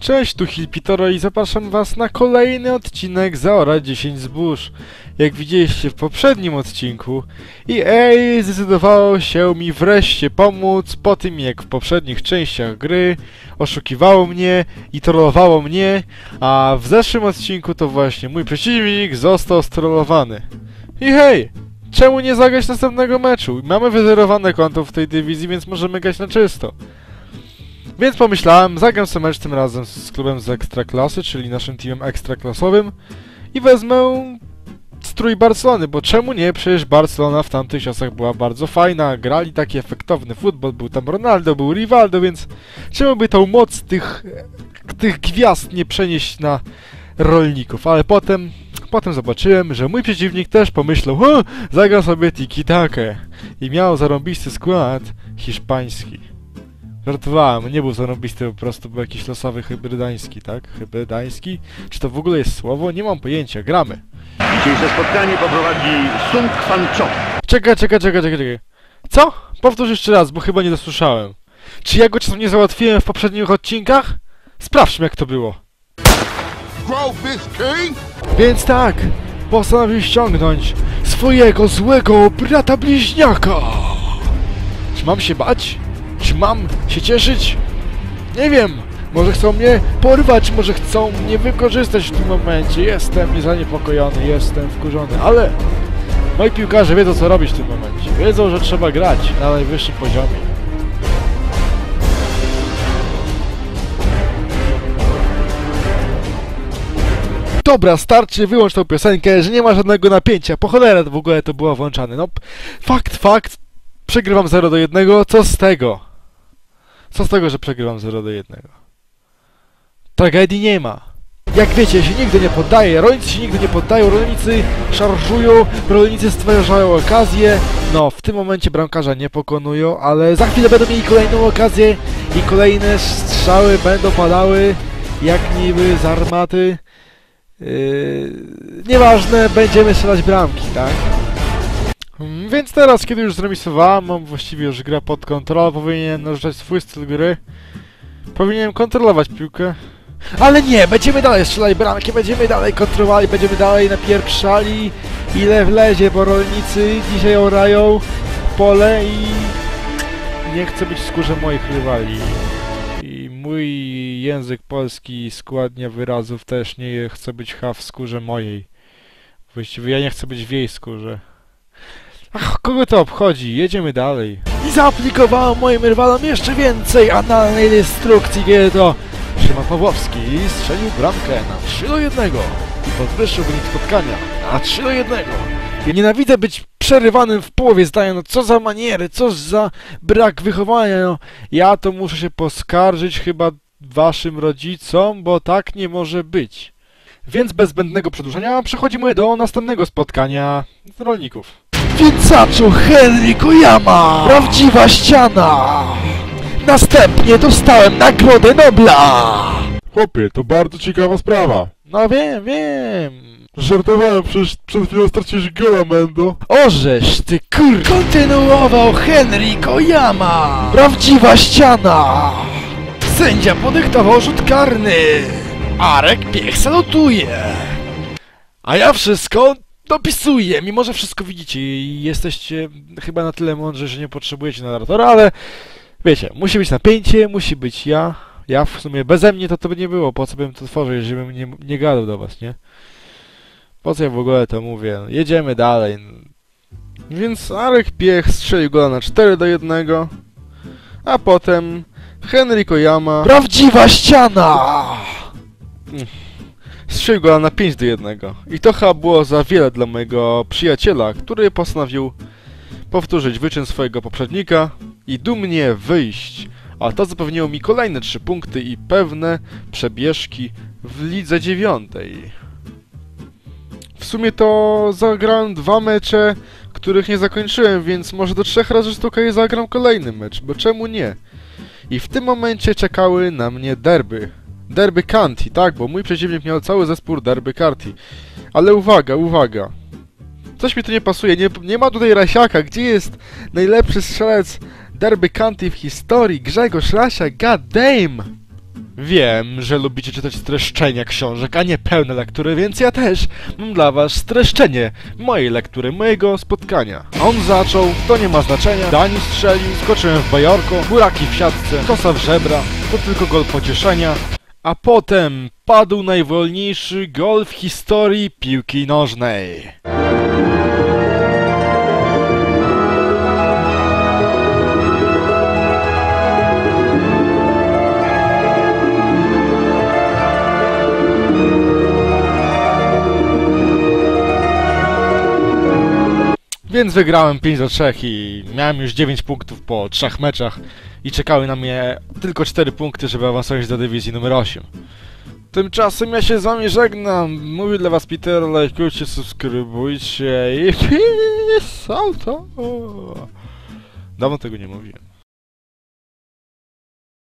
Cześć, tu Hilpitoro i zapraszam was na kolejny odcinek Zaora 10 zbóż. Jak widzieliście w poprzednim odcinku, EA zdecydowało się mi wreszcie pomóc po tym jak w poprzednich częściach gry oszukiwało mnie i trollowało mnie, a w zeszłym odcinku to właśnie mój przeciwnik został strollowany. I hej! Czemu nie zagrać następnego meczu? Mamy wyzerowane konto w tej dywizji, więc możemy grać na czysto. Więc pomyślałem, zagram sobie mecz tym razem z klubem z Ekstraklasy, czyli naszym teamem ekstraklasowym i wezmę strój Barcelony, bo czemu nie? Przecież Barcelona w tamtych czasach była bardzo fajna, grali taki efektowny futbol, był tam Ronaldo, był Rivaldo, więc czemu by tą moc tych, tych gwiazd nie przenieść na rolników? Ale potem, potem zobaczyłem, że mój przeciwnik też pomyślał, o, zagram sobie tiki-takę i miał zarąbisty skład hiszpański. Żartowałem, nie był zarąbisty, po prostu był jakiś losowy hybrydański, tak? Hybrydański? Czy to w ogóle jest słowo? Nie mam pojęcia, gramy. Dzisiejsze spotkanie poprowadzi Sung Kwan Cho. Czekaj, czekaj, czekaj, czekaj, czekaj. Co? Powtórz jeszcze raz, bo chyba nie dosłyszałem. Czy ja go czasem nie załatwiłem w poprzednich odcinkach? Sprawdźmy jak to było. Więc tak, postanowił ściągnąć swojego złego brata bliźniaka. Czy mam się bać? Czy mam się cieszyć? Nie wiem. Może chcą mnie porwać, może chcą mnie wykorzystać w tym momencie. Jestem zaniepokojony, jestem wkurzony, ale moi piłkarze wiedzą co robić w tym momencie. Wiedzą, że trzeba grać na najwyższym poziomie. Dobra, starczy, wyłącz tą piosenkę, że nie ma żadnego napięcia. Po cholerę w ogóle to było włączane. No, fakt, fakt. Przegrywam 0 do 1. Co z tego? Co z tego, że przegrywam 0 do 1? Tragedii nie ma. Jak wiecie, się nigdy nie poddaje, rolnicy się nigdy nie poddają, rolnicy szarżują, rolnicy stwarzają okazję. No, w tym momencie bramkarza nie pokonują, ale za chwilę będą mieli kolejną okazję i kolejne strzały będą padały jak niby z armaty. Yy, nieważne, będziemy strzelać bramki, tak? Mm, Więc teraz, kiedy już zremisowałem, mam właściwie już grę pod kontrolą, powinienem narzucać swój styl gry. Powinienem kontrolować piłkę. Ale nie, będziemy dalej strzelali bramki, będziemy dalej kontrolowali, będziemy dalej napieprzali ile wlezie, bo rolnicy dzisiaj orają pole i nie chcę być w skórze moich rywali. I mój język polski składnia wyrazów też nie chce być ha w skórze mojej. Właściwie ja nie chcę być w jej skórze. Ach, kogo to obchodzi? Jedziemy dalej. I zaaplikowałem moim rywalom jeszcze więcej analnej destrukcji, kiedy to Szymon Pawłowski strzelił bramkę na 3 do 1 i podwyższył wynik spotkania na 3 do 1. Ja nienawidzę być przerywanym w połowie zdania, no co za maniery, co za brak wychowania, no. Ja to muszę się poskarżyć chyba waszym rodzicom, bo tak nie może być. Więc bez zbędnego przedłużenia przechodzimy do następnego spotkania rolników. Wincacho Henry Koyama! Prawdziwa ściana! Następnie dostałem Nagrodę Nobla! Chłopie, to bardzo ciekawa sprawa. No wiem, wiem. Żartowałem, przecież przed chwilą straciłeś gola, Mendo. Orzesz, ty kur... Kontynuował Henry Koyama! Prawdziwa ściana! Sędzia podyktował rzut karny! Arek Piech salutuje! A ja wszystko dopisuję, mimo że wszystko widzicie i jesteście chyba na tyle mądrzy, że nie potrzebujecie narratora, ale wiecie, musi być napięcie, musi być ja. Ja w sumie beze mnie to to by nie było, po co bym to tworzył, jeżeli bym nie, nie gadał do was, nie? Po co ja w ogóle to mówię? Jedziemy dalej. Więc Arek Piech strzelił gola na 4 do 1, a potem Henry Koyama... Prawdziwa ściana! Strzelił gola na 5 do 1. I to chyba było za wiele dla mojego przyjaciela, który postanowił powtórzyć wyczyn swojego poprzednika i dumnie wyjść. A to zapewniło mi kolejne 3 punkty i pewne przebieżki w lidze dziewiątej. W sumie to zagrałem dwa mecze, których nie zakończyłem, więc może do trzech razy sztuka i zagram kolejny mecz, bo czemu nie? I w tym momencie czekały na mnie derby. Derby Canti, tak, bo mój przeciwnik miał cały zespół derby Carti. Ale uwaga, uwaga. Coś mi tu nie pasuje, nie, nie ma tutaj Rasiaka. Gdzie jest najlepszy strzelec derby Canti w historii? Grzegorz Rasia, god damn! Wiem, że lubicie czytać streszczenia książek, a nie pełne lektury, więc ja też mam dla was streszczenie mojej lektury, mojego spotkania. On zaczął, to nie ma znaczenia, Dani strzelił, skoczyłem w bajorko, buraki w siatce, kosa w żebra, to tylko gol pocieszenia. A potem padł najwolniejszy gol w historii piłki nożnej. Więc wygrałem 5 do 3 i miałem już 9 punktów po 3 meczach i czekały na mnie tylko 4 punkty, żeby awansować do dywizji numer 8. Tymczasem ja się z wami żegnam. Mówił dla was Peter, lajkujcie, subskrybujcie i peace out. Dawno tego nie mówiłem.